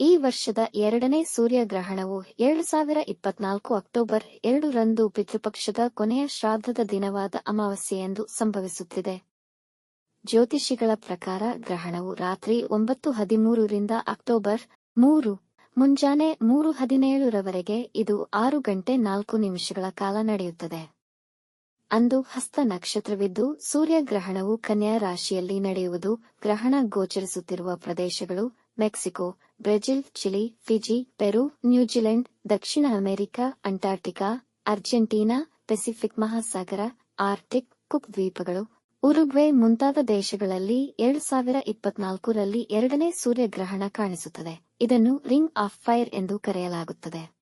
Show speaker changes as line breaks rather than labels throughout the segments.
ಈ ವರ್ಷದ ಎರಡನೇ ಸೂರ್ಯಗ್ರಹಣವು ಎರಡು ಸಾವಿರ ಇಪ್ಪತ್ನಾಲ್ಕು ಅಕ್ಟೋಬರ್ ಎರಡು ರಂದು ಪಿತೃಪಕ್ಷದ ಕೊನೆಯ ಶ್ರಾದ್ದದ ದಿನವಾದ ಅಮಾವಾಸ್ಯೆಯೆಂದು ಸಂಭವಿಸುತ್ತಿದೆ. ಜ್ಯೋತಿಷಿಗಳ ಪ್ರಕಾರ ಗ್ರಹಣವು ರಾತ್ರಿ ಒಂಬತ್ತು ಹದಿಮೂರರಿಂದ ಅಕ್ಟೋಬರ್ ಮೂರು, ಮುಂಜಾನೆ ಮೂರು ಹದಿನೇಳರವರೆಗೆ ಇದು ಆರು ಗಂಟೆ ನಾಲ್ಕು ನಿಮಿಷಗಳ ಕಾಲ ನಡೆಯುತ್ತದೆ. ಅಂದು ಹಸ್ತ ನಕ್ಷತ್ರವಿದ್ದು ಸೂರ್ಯಗ್ರಹಣವು ಕನ್ಯಾ ರಾಶಿಯಲ್ಲಿ ನಡೆಯುವುದು ಗ್ರಹಣ ಗೋಚರಿಸುತ್ತಿರುವ ಪ್ರದೇಶಗಳು Mexico, Brazil, Chile, Fiji, Peru, New Zealand, ದಕ್ಷಿಣ ಅಮೆರಿಕ ಅಂಟಾರ್ಟಿಕಾ ಅರ್ಜೆಂಟೀನಾ, ಪೆಸಿಫಿಕ್ ಮಹಾಸಾಗರ ಆರ್ಟಿಕ್ ಕುಕ್ ದ್ವೀಪಗಳು. ಉರುಗ್ವೆ ಮುಂತಾದ ದೇಶಗಳಲ್ಲಿ ಎರಡು ಸಾವಿರ ಇಪ್ಪತ್ನಾಲ್ಕರಲ್ಲಿ ಎರಡನೇ ಸೂರ್ಯಗ್ರಹಣ ಕಾಣಿಸುತ್ತದೆ. ಇದನ್ನು ರಿಂಗ್ ಆಫ್ ಫೈರ್ ಎಂದು ಕರೆಯಲಾಗುತ್ತದೆ.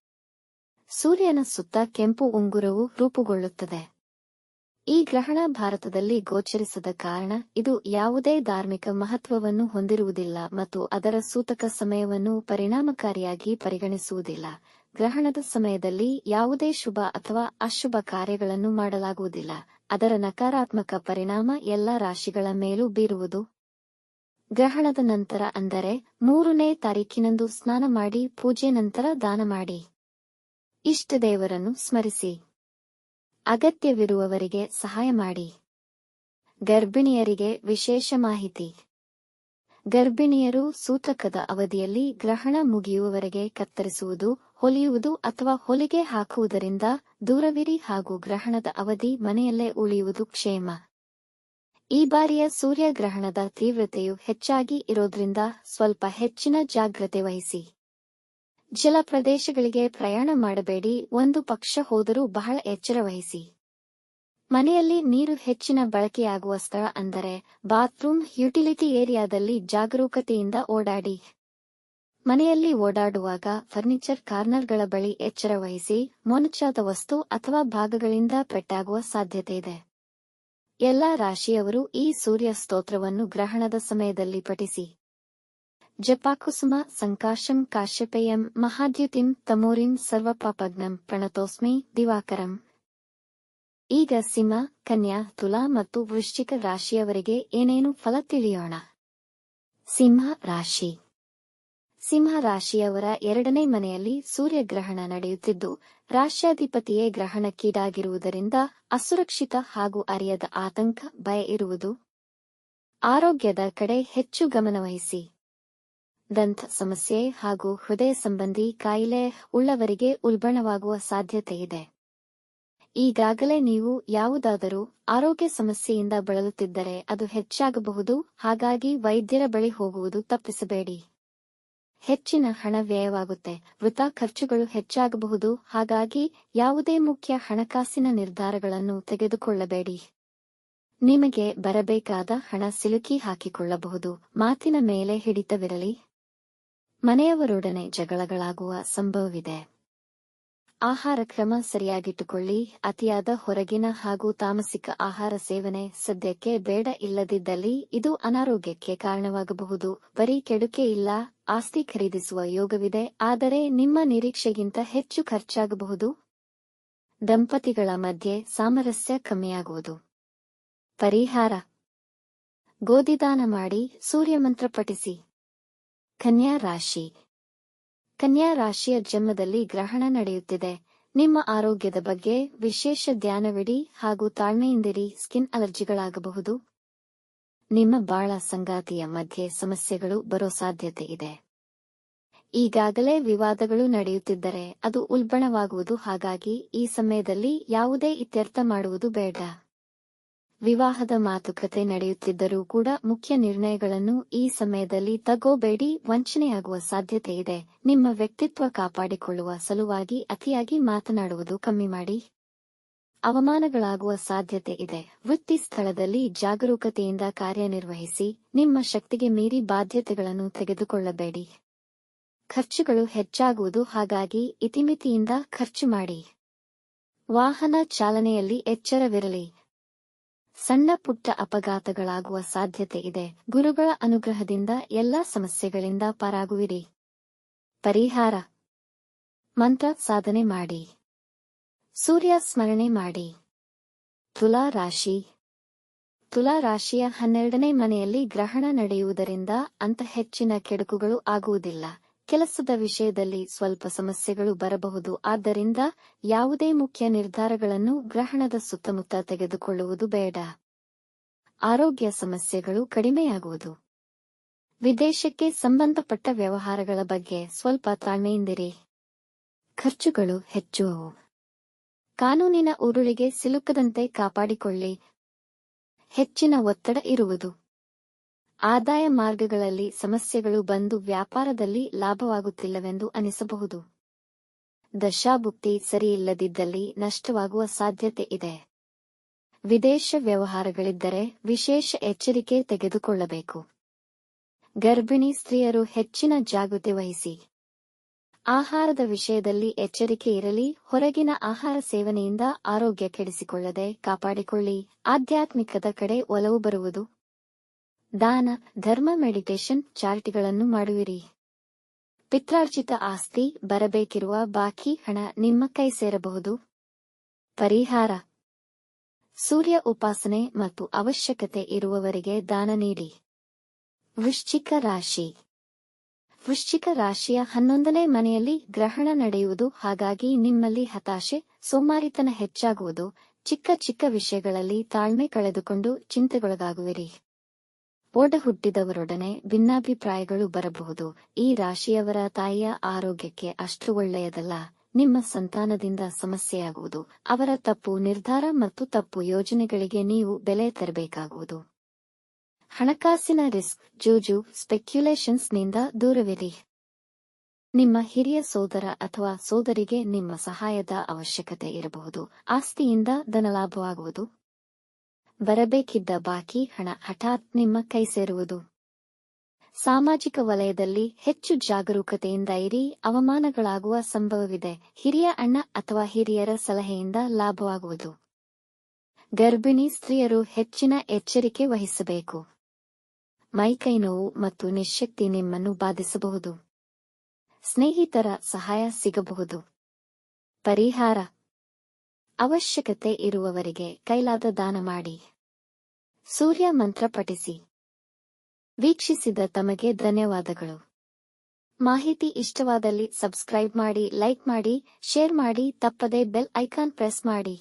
ಸೂರ್ಯನ ಸುತ್ತ ಕೆಂಪು ಉಂಗುರವು ರೂಪುಗೊಳ್ಳುತ್ತದೆ. ಈ ಗ್ರಹಣ ಭಾರತದಲ್ಲಿ ಗೋಚರಿಸದ ಕಾರಣ ಇದು ಯಾವುದೇ ಧಾರ್ಮಿಕ ಮಹತ್ವವನ್ನು ಹೊಂದಿರುವುದಿಲ್ಲ ಮತ್ತು ಅದರ ಸೂತಕ ಸಮಯವನ್ನು ಪರಿಣಾಮಕಾರಿಯಾಗಿ ಪರಿಗಣಿಸುವುದಿಲ್ಲ. ಗ್ರಹಣದ ಸಮಯದಲ್ಲಿ ಯಾವುದೇ ಶುಭ ಅಥವಾ ಅಶುಭ ಕಾರ್ಯಗಳನ್ನು ಮಾಡಲಾಗುವುದಿಲ್ಲ. ಅದರ ನಕಾರಾತ್ಮಕ ಪರಿಣಾಮ ಎಲ್ಲ ರಾಶಿಗಳ ಮೇಲೂ ಬೀರುವುದು. ಗ್ರಹಣದ ನಂತರ ಅಂದರೆ ಮೂರನೇ ತಾರೀಕಿನಂದು ಸ್ನಾನ ಮಾಡಿ, ಪೂಜೆ ನಂತರ ದಾನ ಮಾಡಿ. ಇಷ್ಟ ದೇವರನ್ನು ಸ್ಮರಿಸಿ. ಅಗತ್ಯವಿರುವವರಿಗೆ ಸಹಾಯ ಮಾಡಿ. ಗರ್ಭಿಣಿಯರಿಗೆ ವಿಶೇಷ ಮಾಹಿತಿ. ಗರ್ಭಿಣಿಯರು ಸೂತಕದ ಅವಧಿಯಲ್ಲಿ ಗ್ರಹಣ ಮುಗಿಯುವವರೆಗೆ ಕತ್ತರಿಸುವುದು, ಹೊಲಿಯುವುದು ಅಥವಾ ಹೊಲಿಗೆ ಹಾಕುವುದರಿಂದ ದೂರವಿರಿ ಹಾಗೂ ಗ್ರಹಣದ ಅವಧಿ ಮನೆಯಲ್ಲೇ ಉಳಿಯುವುದು ಕ್ಷೇಮ. ಈ ಬಾರಿಯ ಸೂರ್ಯಗ್ರಹಣದ ತೀವ್ರತೆಯು ಹೆಚ್ಚಾಗಿ ಇರೋದ್ರಿಂದ ಸ್ವಲ್ಪ ಹೆಚ್ಚಿನ ಜಾಗ್ರತೆ ವಹಿಸಿ. ಜಲ ಪ್ರದೇಶಗಳಿಗೆ ಪ್ರಯಾಣ ಮಾಡಬೇಡಿ, ಒಂದು ಪಕ್ಷ ಹೋದರೂ ಬಹಳ ಎಚ್ಚರ ವಹಿಸಿ. ಮನೆಯಲ್ಲಿ ನೀರು ಹೆಚ್ಚಿನ ಬಳಕೆಯಾಗುವ ಸ್ಥಳ ಅಂದರೆ ಬಾತ್ರೂಮ್, ಯುಟಿಲಿಟಿ ಏರಿಯಾದಲ್ಲಿ ಜಾಗರೂಕತೆಯಿಂದ ಓಡಾಡಿ. ಮನೆಯಲ್ಲಿ ಓಡಾಡುವಾಗ ಫರ್ನಿಚರ್ ಕಾರ್ನರ್ಗಳ ಬಳಿ ಎಚ್ಚರ ವಹಿಸಿ, ಮೊನಚಾದ ವಸ್ತು ಅಥವಾ ಭಾಗಗಳಿಂದ ಪೆಟ್ಟಾಗುವ ಸಾಧ್ಯತೆ ಇದೆ. ಎಲ್ಲಾ ರಾಶಿಯವರು ಈ ಸೂರ್ಯ ಸ್ತೋತ್ರವನ್ನು ಗ್ರಹಣದ ಸಮಯದಲ್ಲಿ ಪಠಿಸಿ. ಜಪಾಕುಸುಮ ಸಂಕಾಶಂ ಕಾಶ್ಯಪೇಯಂ ಮಹಾದ್ಯುತಿಂ ತಮೋರಿಂ ಸರ್ವಪಾಪಗ್ನಂ ಪ್ರಣತೋಸ್ಮಿ ದಿವಾಕರಂ. ಈಗ ಸಿಂಹ, ಕನ್ಯಾ, ತುಲಾ ಮತ್ತು ವೃಶ್ಚಿಕ ರಾಶಿಯವರಿಗೆ ಏನೇನು ಫಲ ತಿಳಿಯೋಣ? ಸಿಂಹ ರಾಶಿ. ಸಿಂಹ ರಾಶಿಯವರ ಎರಡನೇ ಮನೆಯಲ್ಲಿ ಸೂರ್ಯಗ್ರಹಣ ನಡೆಯುತ್ತಿದ್ದು ರಾಶ್ಯಾಧಿಪತಿಯೇ ಗ್ರಹಣಕ್ಕೀಡಾಗಿರುವುದರಿಂದ ಅಸುರಕ್ಷಿತ ಹಾಗೂ ಅರಿಯದ ಆತಂಕ, ಭಯ ಇರುವುದು. ಆರೋಗ್ಯದ ಕಡೆ ಹೆಚ್ಚು ಗಮನವಹಿಸಿ. ದಂತ ಸಮಸ್ಯೆ ಹಾಗೂ ಹೃದಯ ಸಂಬಂಧಿ ಕಾಯಿಲೆ ಉಳ್ಳವರಿಗೆ ಉಲ್ಬಣವಾಗುವ ಸಾಧ್ಯತೆ ಇದೆ. ಈಗಾಗಲೇ ನೀವು ಯಾವುದಾದರೂ ಆರೋಗ್ಯ ಸಮಸ್ಯೆಯಿಂದ ಬಳಲುತ್ತಿದ್ದರೆ ಅದು ಹೆಚ್ಚಾಗಬಹುದು, ಹಾಗಾಗಿ ವೈದ್ಯರ ಬಳಿ ಹೋಗುವುದು ತಪ್ಪಿಸಬೇಡಿ. ಹೆಚ್ಚಿನ ಹಣ ವ್ಯಯವಾಗುತ್ತೆ, ವೃಥಾ ಖರ್ಚುಗಳು ಹೆಚ್ಚಾಗಬಹುದು, ಹಾಗಾಗಿ ಯಾವುದೇ ಮುಖ್ಯ ಹಣಕಾಸಿನ ನಿರ್ಧಾರಗಳನ್ನು ತೆಗೆದುಕೊಳ್ಳಬೇಡಿ. ನಿಮಗೆ ಬರಬೇಕಾದ ಹಣ ಸಿಲುಕಿ ಹಾಕಿಕೊಳ್ಳಬಹುದು, ಮಾತಿನ ಮೇಲೆ ಹಿಡಿತವಿರಲಿ. ಮನೆಯವರೊಡನೆ ಜಗಳಗಳಾಗುವ ಸಂಭವವಿದೆ. ಆಹಾರ ಕ್ರಮ ಸರಿಯಾಗಿಟ್ಟುಕೊಳ್ಳಿ. ಅತಿಯಾದ ಹೊರಗಿನ ಹಾಗೂ ತಾಮಸಿಕ ಆಹಾರ ಸೇವನೆ ಸದ್ಯಕ್ಕೆ ಬೇಡ. ಇಲ್ಲದಿದ್ದಲ್ಲಿ ಇದು ಅನಾರೋಗ್ಯಕ್ಕೆ ಕಾರಣವಾಗಬಹುದು. ಬರೀ ಕೆಡುಕೆ ಇಲ್ಲ. ಆಸ್ತಿ ಖರೀದಿಸುವ ಯೋಗವಿದೆ. ಆದರೆ ನಿಮ್ಮ ನಿರೀಕ್ಷೆಗಿಂತ ಹೆಚ್ಚು ಖರ್ಚಾಗಬಹುದು. ದಂಪತಿಗಳ ಮಧ್ಯೆ ಸಾಮರಸ್ಯ ಕಮ್ಮಿಯಾಗುವುದು. ಪರಿಹಾರ. ಗೋಧಿದಾನ ಮಾಡಿ. ಸೂರ್ಯಮಂತ್ರ ಪಠಿಸಿ. ಕನ್ಯಾ ರಾಶಿ. ಕನ್ಯಾ ರಾಶಿಯ ಜನ್ಮದಲ್ಲಿ ಗ್ರಹಣ ನಡೆಯುತ್ತಿದೆ. ನಿಮ್ಮ ಆರೋಗ್ಯದ ಬಗ್ಗೆ ವಿಶೇಷ ಧ್ಯಾನವಿಡಿ ಹಾಗೂ ತಾಳ್ಮೆಯಿಂದಿರಿ ಸ್ಕಿನ್ ಅಲರ್ಜಿಗಳಾಗಬಹುದು. ನಿಮ್ಮ ಬಾಳ ಸಂಗಾತಿಯ ಮಧ್ಯೆ ಸಮಸ್ಯೆಗಳು ಬರೋ ಸಾಧ್ಯತೆ ಇದೆ. ಈಗಾಗಲೇ ವಿವಾದಗಳು ನಡೆಯುತ್ತಿದ್ದರೆ ಅದು ಉಲ್ಬಣವಾಗುವುದು, ಹಾಗಾಗಿ ಈ ಸಮಯದಲ್ಲಿ ಯಾವುದೇ ಇತ್ಯರ್ಥ ಮಾಡುವುದು ಬೇಡ. ವಿವಾಹದ ಮಾತುಕತೆ ನಡೆಯುತ್ತಿದ್ದರೂ ಕೂಡ ಮುಖ್ಯ ನಿರ್ಣಯಗಳನ್ನು ಈ ಸಮಯದಲ್ಲಿ ತಗೋಬೇಡಿ, ವಂಚನೆಯಾಗುವ ಸಾಧ್ಯತೆ ಇದೆ. ನಿಮ್ಮ ವ್ಯಕ್ತಿತ್ವ ಕಾಪಾಡಿಕೊಳ್ಳುವ ಸಲುವಾಗಿ ಅತಿಯಾಗಿ ಮಾತನಾಡುವುದು ಕಮ್ಮಿ ಮಾಡಿ. ಅವಮಾನಗಳಾಗುವ ಸಾಧ್ಯತೆ ಇದೆ. ವೃತ್ತಿ ಸ್ಥಳದಲ್ಲಿ ಜಾಗರೂಕತೆಯಿಂದ ಕಾರ್ಯನಿರ್ವಹಿಸಿ, ನಿಮ್ಮ ಶಕ್ತಿಗೆ ಮೀರಿ ಬಾಧ್ಯತೆಗಳನ್ನು ತೆಗೆದುಕೊಳ್ಳಬೇಡಿ. ಖರ್ಚುಗಳು ಹೆಚ್ಚಾಗುವುದು, ಹಾಗಾಗಿ ಇತಿಮಿತಿಯಿಂದ ಖರ್ಚು ಮಾಡಿ. ವಾಹನ ಚಾಲನೆಯಲ್ಲಿ ಎಚ್ಚರವಿರಲಿ. ಸಣ್ಣ ಪುಟ್ಟ ಅಪಘಾತಗಳಾಗುವ ಸಾಧ್ಯತೆ ಇದೆ. ಗುರುಗಳ ಅನುಗ್ರಹದಿಂದ ಎಲ್ಲಾ ಸಮಸ್ಯೆಗಳಿಂದ ಪಾರಾಗುವಿರಿ. ಪರಿಹಾರ. ಮಂತ್ರ ಸಾಧನೆ ಮಾಡಿ. ಸೂರ್ಯ ಸ್ಮರಣೆ ಮಾಡಿ. ತುಲಾ ರಾಶಿ. ತುಲಾ ರಾಶಿಯ ಹನ್ನೆರಡನೇ ಮನೆಯಲ್ಲಿ ಗ್ರಹಣ ನಡೆಯುವುದರಿಂದ ಅಂತ ಹೆಚ್ಚಿನ ಕೆಡುಕುಗಳು ಆಗುವುದಿಲ್ಲ. ಕೆಲಸದ ವಿಷಯದಲ್ಲಿ ಸ್ವಲ್ಪ ಸಮಸ್ಯೆಗಳು ಬರಬಹುದು. ಆದ್ದರಿಂದ ಯಾವುದೇ ಮುಖ್ಯ ನಿರ್ಧಾರಗಳನ್ನು ಗ್ರಹಣದ ಸುತ್ತಮುತ್ತ ತೆಗೆದುಕೊಳ್ಳುವುದು ಬೇಡ. ಆರೋಗ್ಯ ಸಮಸ್ಯೆಗಳು ಕಡಿಮೆಯಾಗುವುದು. ವಿದೇಶಕ್ಕೆ ಸಂಬಂಧಪಟ್ಟ ವ್ಯವಹಾರಗಳ ಬಗ್ಗೆ ಸ್ವಲ್ಪ ತಾಳ್ಮೆಯಿಂದಿರಿ. ಖರ್ಚುಗಳು ಹೆಚ್ಚುವವು. ಕಾನೂನಿನ ಉರುಳಿಗೆ ಸಿಲುಕದಂತೆ ಕಾಪಾಡಿಕೊಳ್ಳಿ. ಹೆಚ್ಚಿನ ಒತ್ತಡ ಇರುವುದು. ಆದಾಯ ಮಾರ್ಗಗಳಲ್ಲಿ ಸಮಸ್ಯೆಗಳು ಬಂದು ವ್ಯಾಪಾರದಲ್ಲಿ ಲಾಭವಾಗುತ್ತಿಲ್ಲವೆಂದು ಅನಿಸಬಹುದು. ದಶಾಭುಕ್ತಿ ಸರಿಯಿಲ್ಲದಿದ್ದಲ್ಲಿ ನಷ್ಟವಾಗುವ ಸಾಧ್ಯತೆ ಇದೆ. ವಿದೇಶ ವ್ಯವಹಾರಗಳಿದ್ದರೆ ವಿಶೇಷ ಎಚ್ಚರಿಕೆ ತೆಗೆದುಕೊಳ್ಳಬೇಕು. ಗರ್ಭಿಣಿ ಸ್ತ್ರೀಯರು ಹೆಚ್ಚಿನ ಜಾಗೃತಿ ವಹಿಸಿ. ಆಹಾರದ ವಿಷಯದಲ್ಲಿ ಎಚ್ಚರಿಕೆ ಇರಲಿ, ಹೊರಗಿನ ಆಹಾರ ಸೇವನೆಯಿಂದ ಆರೋಗ್ಯ ಕೆಡಿಸಿಕೊಳ್ಳದೆ ಕಾಪಾಡಿಕೊಳ್ಳಿ. ಆಧ್ಯಾತ್ಮಿಕದ ಕಡೆ ಒಲವು ಬರುವುದು ದಾನ, ಧರ್ಮ ಮೆಡಿಟೇಷನ್ ಚಾರಿಟಿಗಳನ್ನು ಮಾಡುವಿರಿ. ಪಿತ್ರಾರ್ಜಿತ ಆಸ್ತಿ, ಬರಬೇಕಿರುವ ಬಾಕಿ, ಹಣ ನಿಮ್ಮ ಕೈ ಸೇರಬಹುದು. ಪರಿಹಾರ. ಸೂರ್ಯ ಉಪಾಸನೆ ಮತ್ತು ಅವಶ್ಯಕತೆ ಇರುವವರಿಗೆ ದಾನ ನೀಡಿ. ವೃಶ್ಚಿಕ ರಾಶಿ. ವೃಶ್ಚಿಕ ರಾಶಿಯ ಹನ್ನೊಂದನೇ ಮನೆಯಲ್ಲಿ ಗ್ರಹಣ ನಡೆಯುವುದು ಹಾಗಾಗಿ ನಿಮ್ಮಲ್ಲಿ ಹತಾಶೆ, ಸೋಮಾರಿತನ ಹೆಚ್ಚಾಗುವುದು. ಚಿಕ್ಕ ಚಿಕ್ಕ ವಿಷಯಗಳಲ್ಲಿ ತಾಳ್ಮೆ ಕಳೆದುಕೊಂಡು ಚಿಂತೆಗೊಳಗಾಗುವಿರಿ. ಓಡ ಹುಟ್ಟಿದವರೊಡನೆ ಭಿನ್ನಾಭಿಪ್ರಾಯಗಳು ಬರಬಹುದು. ಈ ರಾಶಿಯವರ ತಾಯಿಯ ಆರೋಗ್ಯಕ್ಕೆ ಅಷ್ಟು ಒಳ್ಳೆಯದಲ್ಲ. ನಿಮ್ಮ ಸಂತಾನದಿಂದ ಸಮಸ್ಯೆಯಾಗುವುದು. ಅವರ ತಪ್ಪು ನಿರ್ಧಾರ ಮತ್ತು ತಪ್ಪು ಯೋಜನೆಗಳಿಗೆ ನೀವು ಬೆಲೆ ತರಬೇಕಾಗುವುದು. ಹಣಕಾಸಿನ ರಿಸ್ಕ್. ಜೂಜು ಸ್ಪೆಕ್ಯುಲೇಷನ್ಸ್ನಿಂದ ದೂರವಿರಿ. ನಿಮ್ಮ ಹಿರಿಯ ಸೋದರ ಅಥವಾ ಸೋದರಿಗೆ ನಿಮ್ಮ ಸಹಾಯದ ಅವಶ್ಯಕತೆ ಇರಬಹುದು. ಆಸ್ತಿಯಿಂದ ಧನಲಾಭವಾಗುವುದು. ಬರಬೇಕಿದ್ದ ಬಾಕಿ ಹಣ ಹಠಾತ್ ನಿಮ್ಮ ಕೈ ಸೇರುವುದು. ಸಾಮಾಜಿಕ ವಲಯದಲ್ಲಿ ಹೆಚ್ಚು ಜಾಗರೂಕತೆಯಿಂದ ಇರಿ, ಅವಮಾನಗಳಾಗುವ ಸಂಭವವಿದೆ. ಹಿರಿಯ ಅಣ್ಣ ಅಥವಾ ಹಿರಿಯರ ಸಲಹೆಯಿಂದ ಲಾಭವಾಗುವುದು. ಗರ್ಭಿಣಿ ಸ್ತ್ರೀಯರು ಹೆಚ್ಚಿನ ಎಚ್ಚರಿಕೆ ವಹಿಸಬೇಕು. ಮೈಕೈ ನೋವು ಮತ್ತು ನಿಶಕ್ತಿ ನಿಮ್ಮನ್ನು ಬಾಧಿಸಬಹುದು. ಸ್ನೇಹಿತರ ಸಹಾಯ ಸಿಗಬಹುದು. ಪರಿಹಾರ ಅವಶ್ಯಕತೆ ಇರುವವರಿಗೆ ಕೈಲಾದ ದಾನ ಮಾಡಿ. ಸೂರ್ಯ ಮಂತ್ರ ಪಠಿಸಿ. ವೀಕ್ಷಿಸಿದ ತಮಗೆ ಧನ್ಯವಾದಗಳು. ಮಾಹಿತಿ ಇಷ್ಟವಾದಲ್ಲಿ ಸಬ್ಸ್ಕ್ರೈಬ್ ಮಾಡಿ, ಲೈಕ್ ಮಾಡಿ, ಶೇರ್ ಮಾಡಿ, ತಪ್ಪದೆ ಬೆಲ್ ಐಕಾನ್ ಪ್ರೆಸ್ ಮಾಡಿ.